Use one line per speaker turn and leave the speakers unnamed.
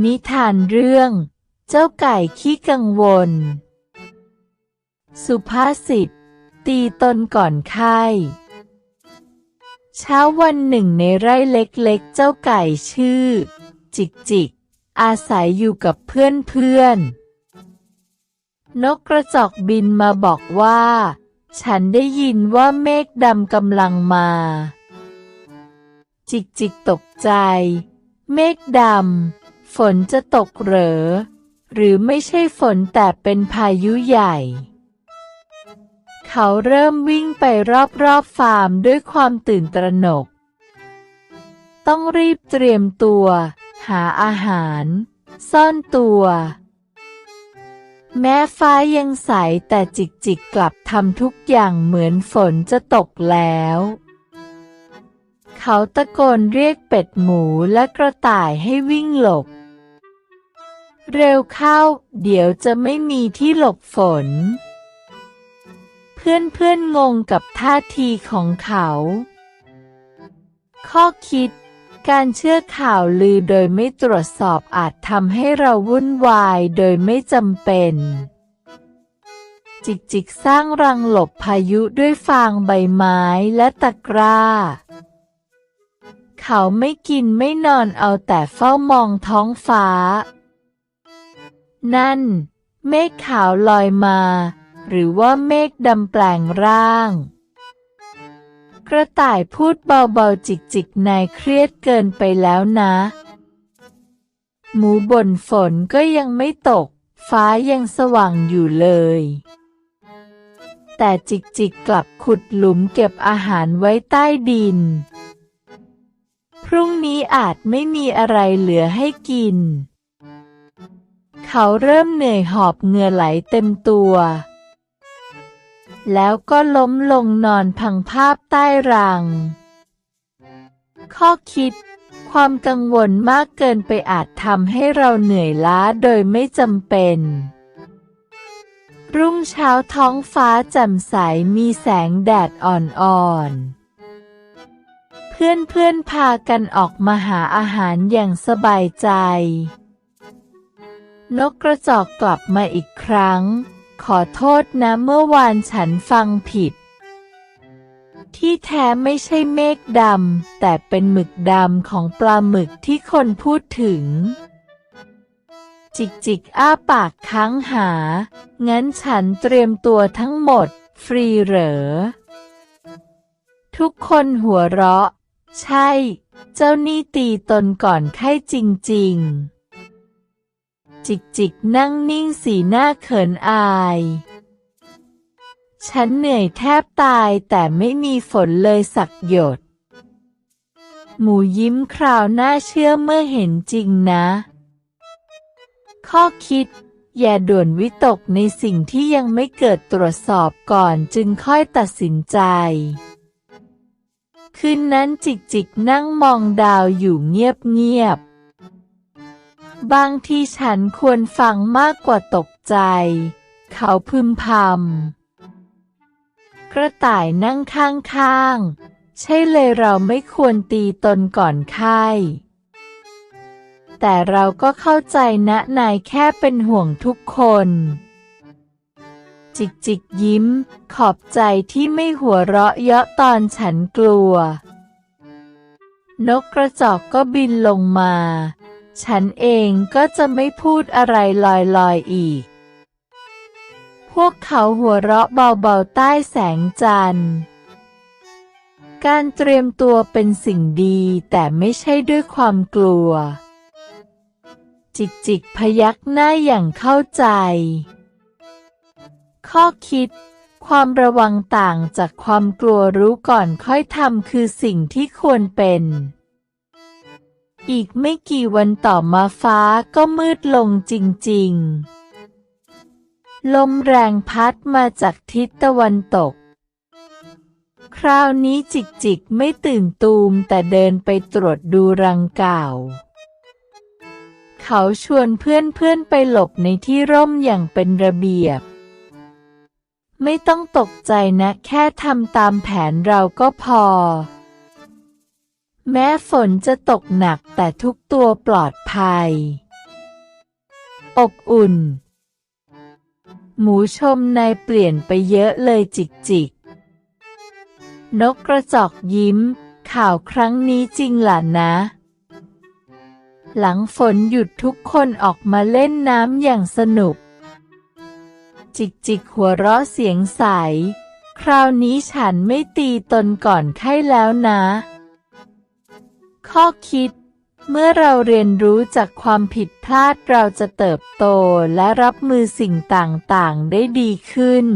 นิทานเรื่อง เจ้าไก่ขี้กังวล สุภาษิต ตีตนก่อนไข้เช้าวันหนึ่งในไร่เล็กๆ เจ้าไก่ชื่อ จิกจิก อาศัยอยู่กับเพื่อนเพื่อนๆนกกระจอกบินมาบอกว่า ฉันได้ยินว่าเมฆดำกำลังมา จิกจิกตกใจ เมฆดำ ฝนจะตกเหรอ หรือไม่ใช่ฝนแต่เป็นพายุใหญ่ เขาเริ่มวิ่งไปรอบๆฟาร์มด้วยความตื่นตระหนก ต้องรีบเตรียมตัว หาอาหาร ซ่อนตัว แม้ฟ้ายังใสแต่จิกจิกกลับทำทุกอย่างเหมือนฝนจะตกแล้วเขาตะโกนเรียกเป็ดหมูและกระต่ายให้วิ่งหลบ เร็วเข้า เดี๋ยวจะไม่มีที่หลบฝน เพื่อนๆงงกับท่าทีของเขา ข้อคิด การเชื่อข่าวลือโดยไม่ตรวจสอบอาจทำให้เราวุ่นวายโดยไม่จำเป็น จิกจิกสร้างรังหลบพายุด้วยฟางใบไม้และตะกร้าเขาไม่กินไม่นอนเอาแต่เฝ้ามองท้องฟ้า นั่น เมฆขาวลอยมา หรือว่าเมฆดำแปลงร่าง กระต่ายพูดเบาๆจิกๆนายเครียดเกินไปแล้วนะ หมูบ่นฝนก็ยังไม่ตก ฟ้ายังสว่างอยู่เลย แต่จิกๆกลับขุดหลุมเก็บอาหารไว้ใต้ดิน พรุ่งนี้อาจไม่มีอะไรเหลือให้กิน เขาเริ่มเหนื่อยหอบเหงื่อไหลเต็มตัว แล้วก็ล้มลงนอนพังภาพใต้รัง ข้อคิด ความกังวลมากเกินไปอาจทำให้เราเหนื่อยล้าโดยไม่จำเป็น รุ่งเช้าท้องฟ้าแจ่มใสมีแสงแดดอ่อนๆเพื่อนๆพากันออกมาหาอาหารอย่างสบายใจ นกกระจอกกลับมาอีกครั้ง ขอโทษนะเมื่อวานฉันฟังผิด ที่แท้ไม่ใช่เมฆดำ แต่เป็นหมึกดำของปลาหมึกที่คนพูดถึง จิกจิกอ้าปากค้างหา งั้นฉันเตรียมตัวทั้งหมด ฟรีเหรอ ทุกคนหัวเราะ ใช่ เจ้านี่ตีตนก่อนไข้จริง ๆ จิกจิกนั่งนิ่งสีหน้าเขินอาย ฉันเหนื่อยแทบตายแต่ไม่มีฝนเลยสักหยด หมูยิ้มคราวน่าเชื่อเมื่อเห็นจริงนะ ข้อคิด อย่าด่วนวิตกในสิ่งที่ยังไม่เกิดตรวจสอบก่อนจึงค่อยตัดสินใจคืนนั้นจิกจิกนั่งมองดาวอยู่เงียบๆบ บางทีฉันควรฟังมากกว่าตกใจ เขาพึมพำ กระต่ายนั่งข้างๆ ใช่เลยเราไม่ควรตีตนก่อนไข้แต่เราก็เข้าใจนะนายแค่เป็นห่วงทุกคน จิกจิกยิ้ม ขอบใจที่ไม่หัวเราะเยาะตอนฉันกลัว นกกระจอกก็บินลงมา ฉันเองก็จะไม่พูดอะไรลอยๆอีก พวกเขาหัวเราะเบาๆใต้แสงจันทร์ การเตรียมตัวเป็นสิ่งดีแต่ไม่ใช่ด้วยความกลัว จิกจิกพยักหน้าอย่างเข้าใจ ข้อคิดความระวังต่างจากความกลัวรู้ก่อนค่อยทำคือสิ่งที่ควรเป็น อีกไม่กี่วันต่อมาฟ้าก็มืดลงจริงๆ ลมแรงพัดมาจากทิศตะวันตก คราวนี้จิกจิกไม่ตื่นตูมแต่เดินไปตรวจดูรังเก่า เขาชวนเพื่อนๆไปหลบในที่ร่มอย่างเป็นระเบียบ ไม่ต้องตกใจนะแค่ทำตามแผนเราก็พอ แม้ฝนจะตกหนักแต่ทุกตัวปลอดภัย อบอุ่น หมูชมนายเปลี่ยนไปเยอะเลยจิกจิก นกกระจอกยิ้ม ข่าวครั้งนี้จริงหล่ะนะ หลังฝนหยุดทุกคนออกมาเล่นน้ำอย่างสนุก จิกจิกหัวเราะเสียงใส คราวนี้ฉันไม่ตีตนก่อนไข้แล้วนะ ข้อคิด เมื่อเราเรียนรู้จากความผิดพลาดเราจะเติบโตและรับมือสิ่งต่าง ๆ ได้ดีขึ้น